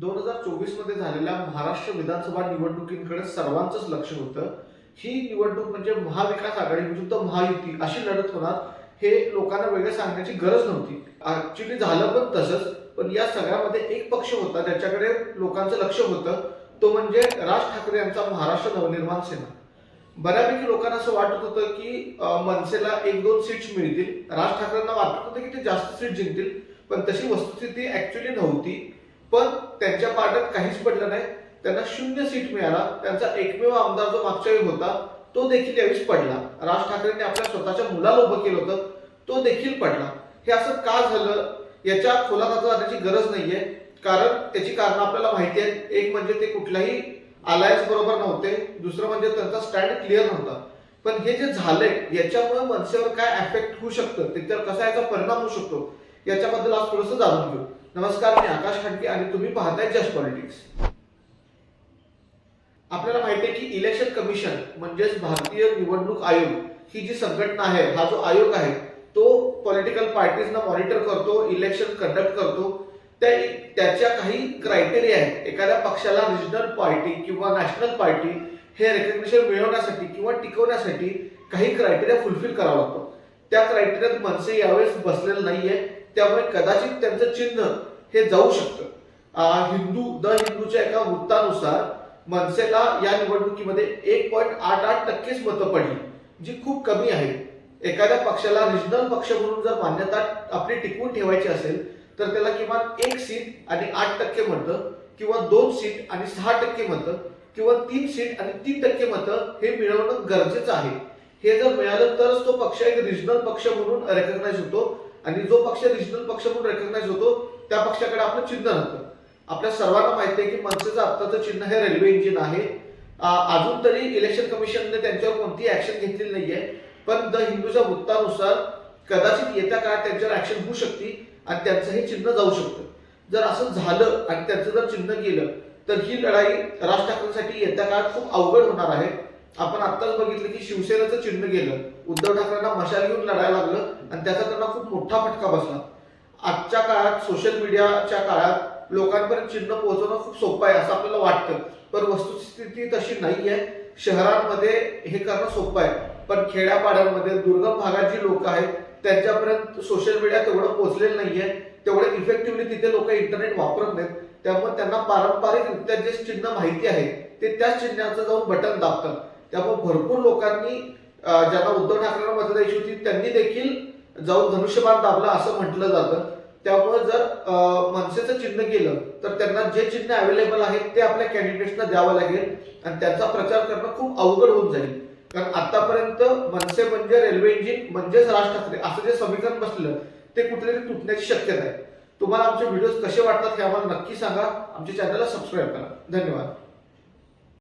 दोन हजार चोवीसमध्ये झालेल्या महाराष्ट्र विधानसभा निवडणुकीकडे सर्वांचंच लक्ष होतं. ही निवडणूक म्हणजे महाविकास आघाडी विरुद्ध महायुती अशी लढत होणार हे लोकांना वेगळं सांगण्याची गरज नव्हती. ऍक्च्युली झालं पण तसंच पण या सगळ्यामध्ये एक पक्ष होता ज्याच्याकडे लोकांचं लक्ष होतं तो म्हणजे राज ठाकरे यांचा महाराष्ट्र नवनिर्माण सेना. बऱ्यापैकी लोकांना असं वाटत होतं की मनसेला एक दोन सीट्स मिळतील. राज ठाकरेंना वाटत होतं की ते जास्त सीट जिंकतील पण तशी वस्तुस्थिती ऍक्च्युली नव्हती. पण त्यांच्या पार्ट्यात काहीच पडलं नाही. त्यांना शून्य सीट मिळाला. त्यांचा एकमेव आमदार जो मागच्या वेळी होता तो देखील यावेळी पडला. राज ठाकरेंनी आपल्या स्वतःच्या मुलाला उभं केलं होतं तो देखील पडला. हे असं का झालं? याच्या खोलात जाण्याची गरज नाहीये. कारण त्याची कारण आपल्याला माहिती आहेत. एक म्हणजे ते कुठल्याही अलायन्स बरोबर नव्हते. दुसरं म्हणजे त्यांचा स्टँड क्लिअर नव्हता. पण हे जे झालंय याच्यामुळे मनसेवर काय अफेक्ट होऊ शकतं? त्याच्यावर कसा याचा परिणाम होऊ शकतो? याच्याबद्दल आज थोडंसं जाणून घेऊ. नमस्कार मी आकाश खांडके आणि तुम्ही पाहताय जस्ट पॉलिटिक्स. आपल्याला माहिती आहे की इलेक्शन कमिशन म्हणजेच भारतीय निवडणूक आयोग ही जी संघटना आहे हा जो आयोग आहे तो पॉलिटिकल पार्टीजना मॉनिटर करतो इलेक्शन कंडक्ट करतो. त्या त्याच्या काही क्रायटेरिया आहेत. एखाद्या पक्षाला रिजनल पार्टी किंवा नॅशनल पार्टी हे रेकग्निशन मिळवण्यासाठी किंवा टिकवण्यासाठी काही क्रायटेरिया फुलफिल करावा लागतो. त्या क्रायटेरियात मनसे यावेळेस बसलेलं नाहीये. त्यामुळे कदाचित त्यांचं चिन्ह हे जाऊ शकतं. हिंदू द हिंदूच्या एका वृत्तानुसार मनसेला या निवडणुकीमध्ये एक पॉईंट आठ आठ टक्केच मतं पडली जी खूप कमी आहे एखाद्या पक्षाला रिजनल पक्ष म्हणून जर मान्यता आपली टिकवून ठेवायची असेल तर त्याला किमान एक सीट आणि आठ टक्के मतं किंवा दोन सीट आणि सहा टक्के मतं किंवा तीन सीट आणि तीन टक्के मतं हे मिळवणं गरजेचं आहे. हे जर मिळालं तरच तो पक्ष एक रिजनल पक्ष म्हणून रेकग्नाइज होतो आणि जो पक्ष रिजनल पक्ष म्हणून रेकग्नाइज होतो त्या पक्षाकडे आपलं चिन्ह नसतं आपल्या सर्वांना माहिती आहे की मनसेचं आत्ताचं चिन्ह हे रेल्वे इंजिन आहे. अजून तरी इलेक्शन कमिशनने त्यांच्यावर कोणतीही ऍक्शन घेतलेली नाहीये. पण द हिंदूच्या वृत्तानुसार कदाचित येत्या काळात त्यांच्यावर ऍक्शन होऊ शकते आणि त्यांचं हे चिन्ह जाऊ शकतं. जर असं झालं आणि त्यांचं जर चिन्ह गेलं तर ही लढाई राज ठाकरेंसाठी येत्या काळात खूप अवघड होणार आहे. आपण आत्ताच बघितलं की शिवसेनेचं चिन्ह गेलं. उद्धव ठाकरेंना मशाल घेऊन लढायला लागलं आणि त्याचा त्यांना खूप मोठा फटका बसला. आजच्या काळात सोशल मीडियाच्या काळात लोकांपर्यंत चिन्ह पोहोचवणं खूप सोपं आहे असं आपल्याला वाटतं. पण वस्तुस्थिती तशी नाही आहे. शहरांमध्ये हे करणं सोपं आहे. पण खेड्यापाड्यांमध्ये दुर्गम भागात जी लोक आहेत त्यांच्यापर्यंत सोशल मीडिया तेवढं पोहोचलेलं नाहीये. तेवढे इफेक्टिव्हली तिथे लोक इंटरनेट वापरत नाहीत. त्यामुळे त्यांना पारंपरिकरित्या जे चिन्ह माहिती आहे ते त्याच चिन्हाचं जाऊन बटन दाबतात. त्यामुळे भरपूर लोकांनी ज्यांना उद्धव ठाकरेंना मतं द्यायची होती त्यांनी देखील जाऊन धनुष्यबाण दाबला असं म्हटलं जातं. त्यामुळे जर मनसेचं चिन्ह गेलं तर त्यांना जे चिन्ह अवेलेबल आहे ते आपल्या कॅन्डिडेट्सना द्यावं लागेल. आणि त्याचा प्रचार करणं खूप अवघड होऊन जाईल. कारण आतापर्यंत मनसे म्हणजे रेल्वे इंजिन म्हणजेच राज ठाकरे असं जे समीकरण बसलं ते कुठेतरी तुटण्याची शक्यता आहे. तुम्हाला आमचे व्हिडिओज कसे वाटतात हे आम्हाला नक्की सांगा. आमच्या चॅनलला सबस्क्राईब करा. धन्यवाद.